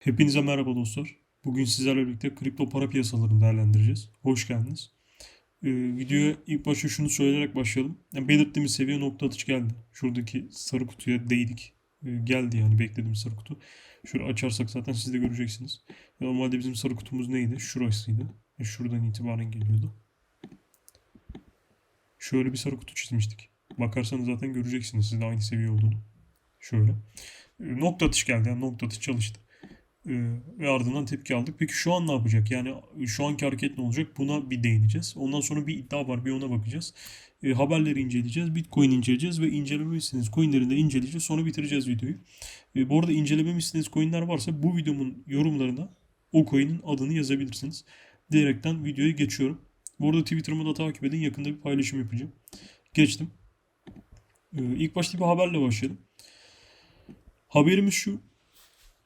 Hepinize merhaba dostlar. Bugün sizlerle birlikte kripto para piyasalarını değerlendireceğiz. Hoş geldiniz. Ee, videoya ilk başta şunu söyleyerek başlayalım. Yani belirttiğimiz seviye nokta atış geldi. Şuradaki sarı kutuya değdik. Ee, geldi yani beklediğimiz sarı kutu. Şöyle açarsak zaten siz de göreceksiniz. Normalde bizim sarı kutumuz neydi? Şurasıydı. E, şuradan itibaren geliyordu. Şöyle bir sarı kutu çizmiştik. Bakarsanız zaten göreceksiniz siz aynı seviye olduğunu. Şöyle. Ee, nokta atış geldi. Yani nokta atış çalıştı. Ee, ve ardından tepki aldık. Peki şu an ne yapacak? Yani şu anki hareket ne olacak? Buna bir değineceğiz. Ondan sonra bir iddia var. Bir ona bakacağız. Ee, haberleri inceleyeceğiz. Bitcoin inceleyeceğiz ve incelememi coinleri de inceleyeceğiz. Sonra bitireceğiz videoyu. Ee, bu arada incelememi coinler varsa bu videomun yorumlarına o coin'in adını yazabilirsiniz. Diyerekten videoya geçiyorum. Bu arada Twitter'ımı da takip edin. Yakında bir paylaşım yapacağım. Geçtim. Ee, ilk başta bir haberle başlayalım. Haberimiz şu.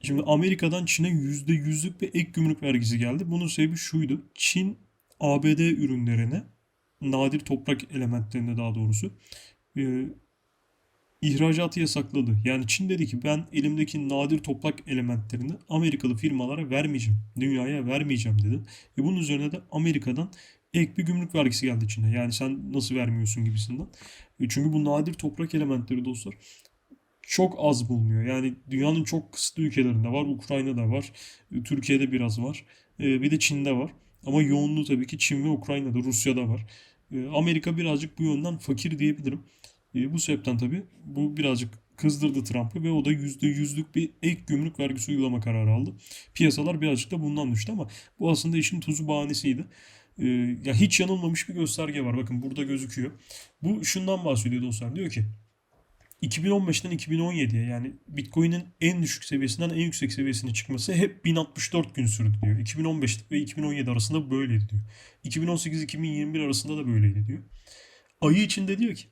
Şimdi Amerika'dan Çin'e %100'lük bir ek gümrük vergisi geldi. Bunun sebebi şuydu. Çin ABD ürünlerine nadir toprak elementlerine daha doğrusu e, ihracatı yasakladı. Yani Çin dedi ki ben elimdeki nadir toprak elementlerini Amerikalı firmalara vermeyeceğim. Dünyaya vermeyeceğim dedi. Ve bunun üzerine de Amerika'dan ek bir gümrük vergisi geldi Çin'e. Yani sen nasıl vermiyorsun gibisinden. E, çünkü bu nadir toprak elementleri dostlar çok az bulunuyor. Yani dünyanın çok kısıtlı ülkelerinde var. Ukrayna'da var. Türkiye'de biraz var. E, bir de Çin'de var. Ama yoğunluğu tabii ki Çin ve Ukrayna'da, Rusya'da var. E, Amerika birazcık bu yönden fakir diyebilirim. E, bu sebepten tabii bu birazcık kızdırdı Trump'ı ve o da %100'lük bir ek gümrük vergisi uygulama kararı aldı. Piyasalar birazcık da bundan düştü ama bu aslında işin tuzu bahanesiydi. Ya hiç yanılmamış bir gösterge var. Bakın burada gözüküyor. Bu şundan bahsediyor dostlar. Diyor ki 2015'ten 2017'ye yani Bitcoin'in en düşük seviyesinden en yüksek seviyesine çıkması hep 1064 gün sürdü diyor. 2015 ve 2017 arasında böyleydi diyor. 2018-2021 arasında da böyleydi diyor. Ayı içinde diyor ki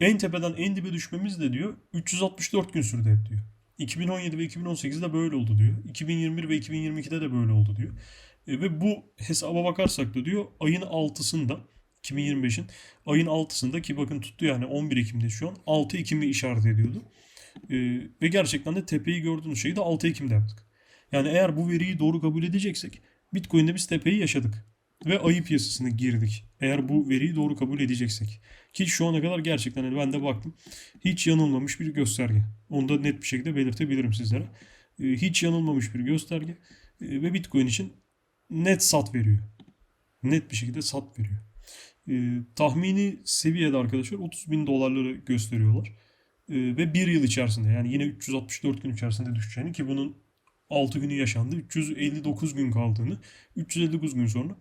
en tepeden en dibe düşmemiz de diyor 364 gün sürdü hep diyor. 2017 ve 2018'de böyle oldu diyor. 2021 ve 2022'de de böyle oldu diyor. E, ve bu hesaba bakarsak da diyor ayın 6'sında 2025'in ayın 6'sında ki bakın tuttu yani 11 Ekim'de şu an 6 Ekim'i işaret ediyordu. Ee, ve gerçekten de tepeyi gördüğünüz şeyi de 6 Ekim'de yaptık. Yani eğer bu veriyi doğru kabul edeceksek Bitcoin'de biz tepeyi yaşadık. Ve ayı piyasasına girdik. Eğer bu veriyi doğru kabul edeceksek. Ki şu ana kadar gerçekten hani ben de baktım. Hiç yanılmamış bir gösterge. Onu da net bir şekilde belirtebilirim sizlere. Ee, hiç yanılmamış bir gösterge. Ee, ve Bitcoin için net sat veriyor. Net bir şekilde sat veriyor. E, tahmini seviyede arkadaşlar 30 bin dolarları gösteriyorlar. E, ve bir yıl içerisinde yani yine 364 gün içerisinde düşeceğini ki bunun 6 günü yaşandı. 359 gün kaldığını, 359 gün sonra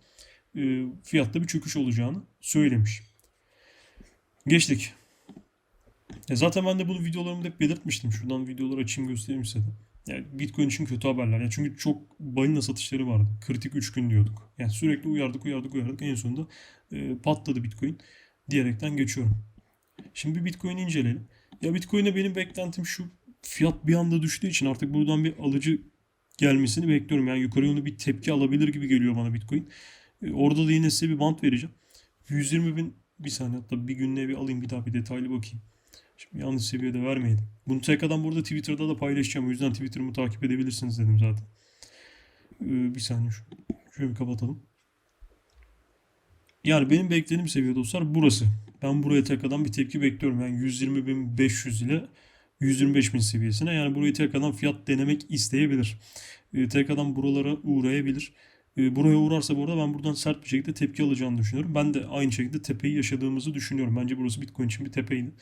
e, fiyatta bir çöküş olacağını söylemiş. Geçtik. E zaten ben de bunu videolarımda hep belirtmiştim. Şuradan videoları açayım göstereyim size de. Yani Bitcoin için kötü haberler. Yani çünkü çok balina satışları vardı. Kritik 3 gün diyorduk. Yani sürekli uyardık uyardık uyardık. En sonunda e, patladı Bitcoin diyerekten geçiyorum. Şimdi Bitcoin'i inceleyelim. Ya Bitcoin'e benim beklentim şu. Fiyat bir anda düştüğü için artık buradan bir alıcı gelmesini bekliyorum. Yani yukarı yönlü bir tepki alabilir gibi geliyor bana Bitcoin. E, orada da yine size bir bant vereceğim. 120 bin bir saniye hatta bir günlüğe bir alayım bir daha bir detaylı bakayım. Şimdi yanlış seviyede vermeyelim. Bunu tekrardan burada Twitter'da da paylaşacağım. O yüzden Twitter'ımı takip edebilirsiniz dedim zaten. Ee, bir saniye şu. Şöyle bir kapatalım. Yani benim beklediğim seviye dostlar burası. Ben buraya tekrardan bir tepki bekliyorum. Yani 120.500 ile 125.000 seviyesine. Yani burayı tekrardan fiyat denemek isteyebilir. Ee, tekrardan buralara uğrayabilir. Ee, buraya uğrarsa bu arada ben buradan sert bir şekilde tepki alacağını düşünüyorum. Ben de aynı şekilde tepeyi yaşadığımızı düşünüyorum. Bence burası Bitcoin için bir tepeydi.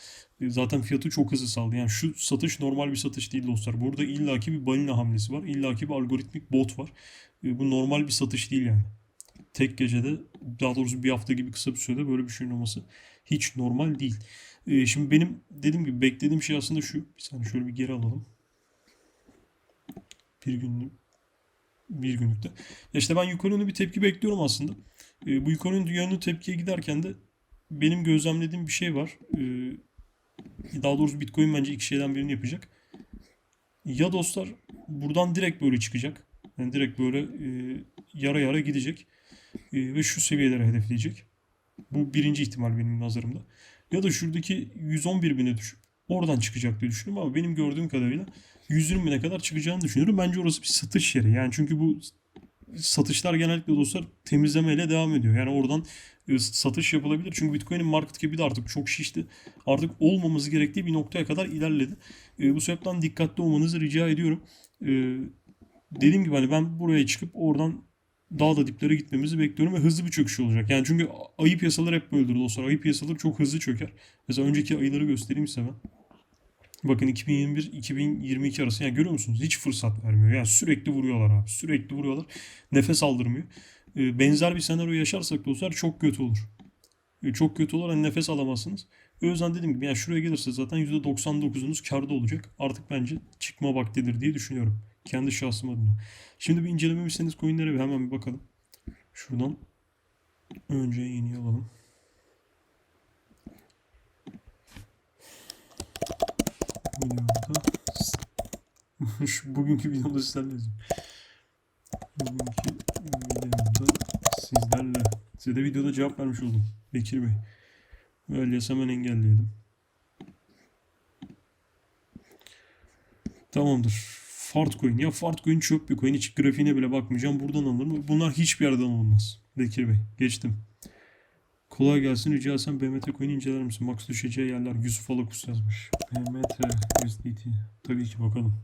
Ee, zaten fiyatı çok hızlı saldı. Yani şu satış normal bir satış değil dostlar. Burada illaki bir balina hamlesi var. İllaki bir algoritmik bot var. Bu normal bir satış değil yani tek gecede daha doğrusu bir hafta gibi kısa bir sürede böyle bir şeyin olması hiç normal değil. Ee, şimdi benim dediğim gibi beklediğim şey aslında şu. Bir saniye şöyle bir geri alalım. Bir günlük bir günlükte. Ya işte ben yukarı yönlü bir tepki bekliyorum aslında. Ee, bu yukarı yönlü tepkiye giderken de benim gözlemlediğim bir şey var. Ee, daha doğrusu Bitcoin bence iki şeyden birini yapacak. Ya dostlar buradan direkt böyle çıkacak. Yani direkt böyle e, yara yara gidecek. E, ve şu seviyelere hedefleyecek. Bu birinci ihtimal benim nazarımda. Ya da şuradaki 111 bine düşüp oradan çıkacak diye düşünüyorum ama benim gördüğüm kadarıyla 120 bine kadar çıkacağını düşünüyorum. Bence orası bir satış yeri. Yani çünkü bu satışlar genellikle dostlar temizlemeyle devam ediyor. Yani oradan e, satış yapılabilir. Çünkü Bitcoin'in market cap'i de artık çok şişti. Artık olmaması gerektiği bir noktaya kadar ilerledi. E, bu sebepten dikkatli olmanızı rica ediyorum. E, dediğim gibi hani ben buraya çıkıp oradan daha da diplere gitmemizi bekliyorum ve hızlı bir çöküş olacak. Yani çünkü ayı piyasalar hep böyledir dostlar. Ayı piyasaları çok hızlı çöker. Mesela önceki ayıları göstereyim size ben. Bakın 2021-2022 arası yani görüyor musunuz? Hiç fırsat vermiyor. Yani sürekli vuruyorlar abi. Sürekli vuruyorlar. Nefes aldırmıyor. Ee, benzer bir senaryo yaşarsak dostlar çok kötü olur. Ee, çok kötü olur. Hani nefes alamazsınız. O yüzden dediğim gibi yani şuraya gelirse zaten %99'unuz karda olacak. Artık bence çıkma vaktidir diye düşünüyorum. Kendi şahsım adına. Şimdi bir incelememişseniz coinlere bir hemen bir bakalım. Şuradan önce yeni alalım. Videoda şu bugünkü videomda sizlerle Bugünkü videomda sizlerle size de videoda cevap vermiş oldum. Bekir Bey. Öyleyse hemen engelleyelim. Tamamdır. Fartcoin. Ya Fartcoin çöp bir coin. Hiç grafiğine bile bakmayacağım. Buradan alınır mı? Bunlar hiçbir yerden alınmaz. Bekir Bey. Geçtim. Kolay gelsin. Rica etsem BMT coin'i inceler misin? Max düşeceği yerler. Yusuf Alakus yazmış. BMT USDT. Tabii ki bakalım.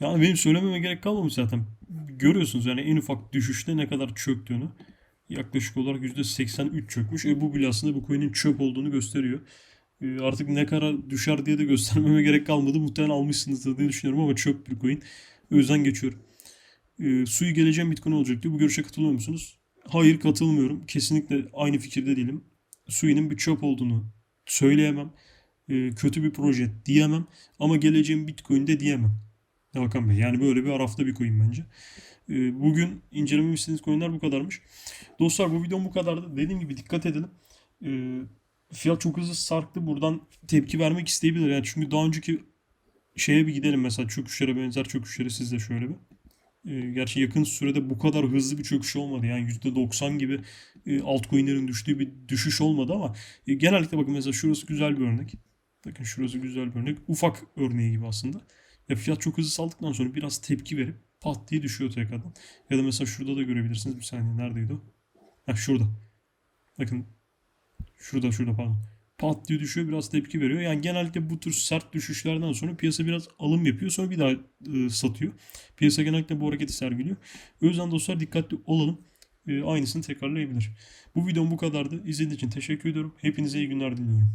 Yani benim söylememe gerek kalmamış zaten. Görüyorsunuz yani en ufak düşüşte ne kadar çöktüğünü. Yaklaşık olarak %83 çökmüş. E bu bile aslında bu coin'in çöp olduğunu gösteriyor. E, artık ne kadar düşer diye de göstermeme gerek kalmadı. Muhtemelen almışsınızdır diye düşünüyorum ama çöp bir coin. O yüzden geçiyorum. E, suyu geleceğim Bitcoin olacak diyor. Bu görüşe katılıyor musunuz? Hayır katılmıyorum. Kesinlikle aynı fikirde değilim. Suyunun bir çöp olduğunu söyleyemem. E, kötü bir proje diyemem. Ama geleceğim Bitcoin'de diyemem. Hakan Bey. Yani böyle bir arafta bir coin bence. E, bugün incelememi istediğiniz coinler bu kadarmış. Dostlar bu videom bu kadardı. Dediğim gibi dikkat edelim. E, fiyat çok hızlı sarktı. Buradan tepki vermek isteyebilir. Yani çünkü daha önceki şeye bir gidelim mesela çöküşlere benzer çöküşlere sizde şöyle bir. E, gerçi yakın sürede bu kadar hızlı bir çöküş olmadı. Yani %90 gibi e, altcoin'lerin düştüğü bir düşüş olmadı ama e, genellikle bakın mesela şurası güzel bir örnek. Bakın şurası güzel bir örnek. Ufak örneği gibi aslında. Ya fiyat çok hızlı saldıktan sonra biraz tepki verip pat diye düşüyor tekrardan. Ya da mesela şurada da görebilirsiniz. Bir saniye neredeydi o? Ha şurada. Bakın şurada şurada pardon. Pat diye düşüyor biraz tepki veriyor. Yani genellikle bu tür sert düşüşlerden sonra piyasa biraz alım yapıyor. Sonra bir daha e, satıyor. Piyasa genellikle bu hareketi sergiliyor. O yüzden dostlar dikkatli olalım. E, aynısını tekrarlayabilir. Bu videom bu kadardı. İzlediğiniz için teşekkür ediyorum. Hepinize iyi günler diliyorum.